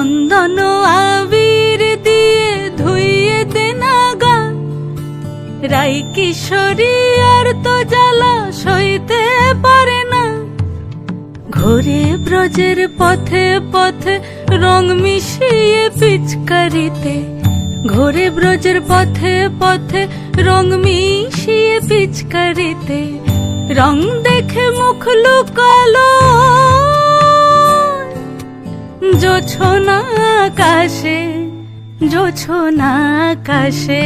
চন্দন আবির দিয়ে ধুইয়ে দেনা গা রাই কিশোরী আর তো জ্বালা সইতে পারে না। ঘোরে ব্রজের পথে পথে রং মিশিয়ে পিচকারিতে। ঘোরে ব্রজের পথে পথে রং মিশিয়ে পিচকারিতে। রং দেখে মুখ লুকালো। জোছনা আকাশে জোছনা আকাশে।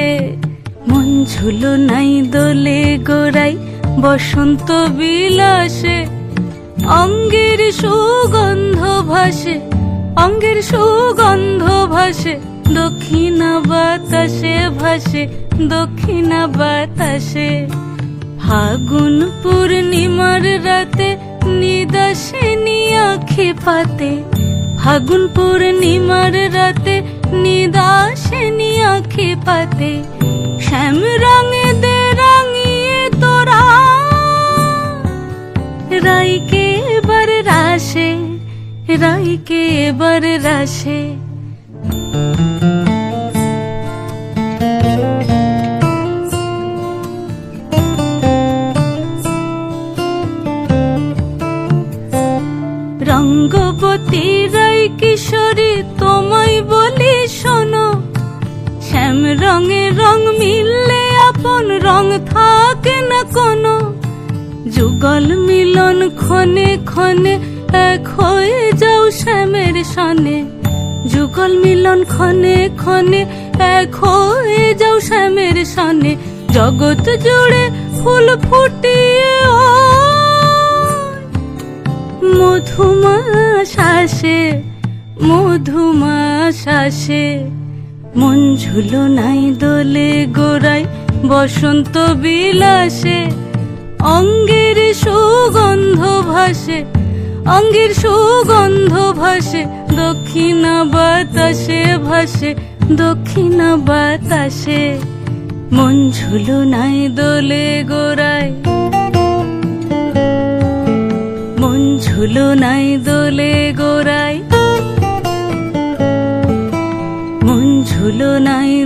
মন ঝুলো নাই দোলে গোড়াই বসন্ত বিলাসে। অঙ্গের সুগন্ধ ভাসে, অঙ্গের সুগন্ধ ভাসে। দক্ষিণা বাতাসে ভাসে, দক্ষিণা বাতাসে। ফাগুন পূর্ণিমার রাতে নিদাসিনী আখি পাতে। ফাগুন পূর্ণিমার রাতে নিদাসিনী নিয়াখে পাতে শ্যাম রঙে দে রাঙিয়ে তোরা। রাইকে এবার রাশে রাইকে এবার রাশে রঙ্গবতী রাই কিশোরী, তোমায় বলি শোনো। শ্যাম রঙে রং মিললে আপন রং থাকে না কোনো। যুগল মিলন ক্ষণে ক্ষণে এক হয়ে যাও শ্যামের সনে। যুগল মিলন ক্ষণে ক্ষণে এক হয়ে যাও শ্যামের সনে। জগৎ জুড়ে ফুল ফুটিয়ে ও মধুমা শ্বাসে মধুমা শ্বাসে মন ঝুলো নাই দোলে গোড়াই বসন্ত বিলাসে। অঙ্গের সুগন্ধ ভাসে, অঙ্গের সুগন্ধ ভাসে। দক্ষিণা বাতাসে ভাসে, দক্ষিণা বাতাসে। মন ঝুলো নাই দোলে গোড়ায় নাই দোলে গোড়াই। মন ঝুলো নাই